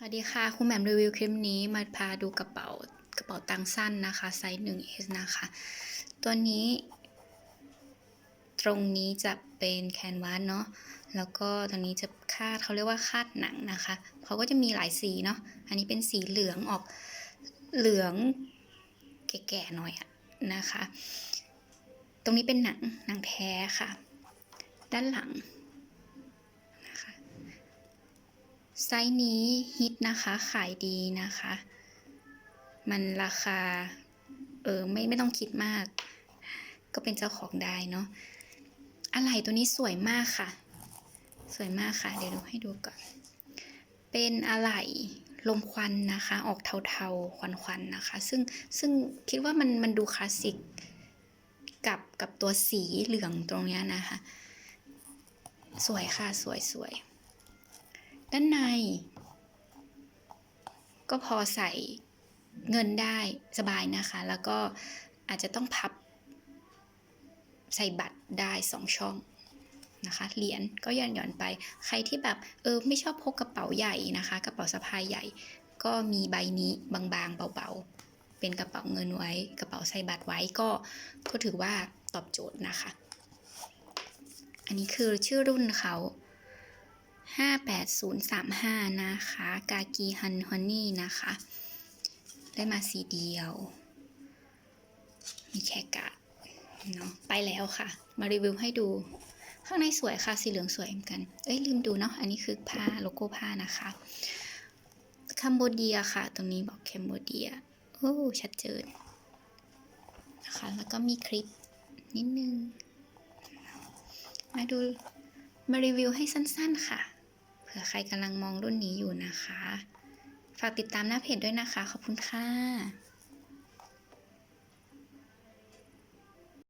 สวัสดีค่ะ คุณแหม่มรีวิวคลิปนี้มาพาดูกระเป๋ากระเป๋าตังสั้นนะคะไซส์ 1S นะคะ ตัวนี้ ตรงนี้จะเป็นแคนวาสเนาะแล้วก็ตรงนี้จะคาดเขาเรียกว่าคาดหนังนะคะเขาก็จะมีหลายสีเนาะอันนี้เป็นสีเหลืองออกเหลืองแก่ๆหน่อยอะนะคะ ตรงนี้เป็นหนังหนังแท้ค่ะ ด้านหลัง ไซส์นี้ฮิตนะคะขายดีนะคะ มันราคา เออไม่ไม่ต้องคิดมาก ก็เป็นเจ้าของได้เนาะอะไหล่ตัวนี้สวยมากค่ะ สวยมากค่ะ เดี๋ยวดูให้ดูก่อน เป็นอะไหล่ลมควันนะคะ ออกเทาๆ ควันๆนะคะ ซึ่งซึ่งคิดว่ามันมันดูคลาสสิกกับกับตัวสีเหลืองตรงเนี้ยนะคะ สวยค่ะสวยสวย ด้านใน ก็พอใส่เงินได้สบายนะคะ แล้วก็อาจจะต้องพับ ใส่บัตรได้สองช่องนะคะเหรียญก็ย่อนหย่อนๆไป ใครที่แบบเออไม่ชอบพกกระเป๋าใหญ่นะคะ กระเป๋าสะพายใหญ่ ก็มีใบนี้บางๆเบาๆ เป็นกระเป๋าเงินไว้ กระเป๋าใส่บัตรไว้ก็ก็ถือว่าตอบโจทย์นะคะ อันนี้คือชื่อรุ่นเขา 58035 นะคะ กากีฮันฮอนนี่นะคะ ได้มาสีเดียว มีแค่กะเนาะไปแล้วค่ะ มารีวิวให้ดู ข้างในสวยค่ะ สีเหลืองสวยเหมือนกัน เอ้ยลืมดูเนาะ อันนี้คือผ้าโลโก้ผ้านะคะคัมโบเดียค่ะ ตรงนี้บอกคัมโบเดีย โอ้ ชัดเจนนะคะ แล้วก็มีคลิปนิดนึง มาดูมารีวิวให้สั้นๆค่ะ เผื่อใครกำลังมองรุ่นนี้อยู่นะคะ ฝากติดตามหน้าเพจด้วยนะคะ ขอบคุณค่ะ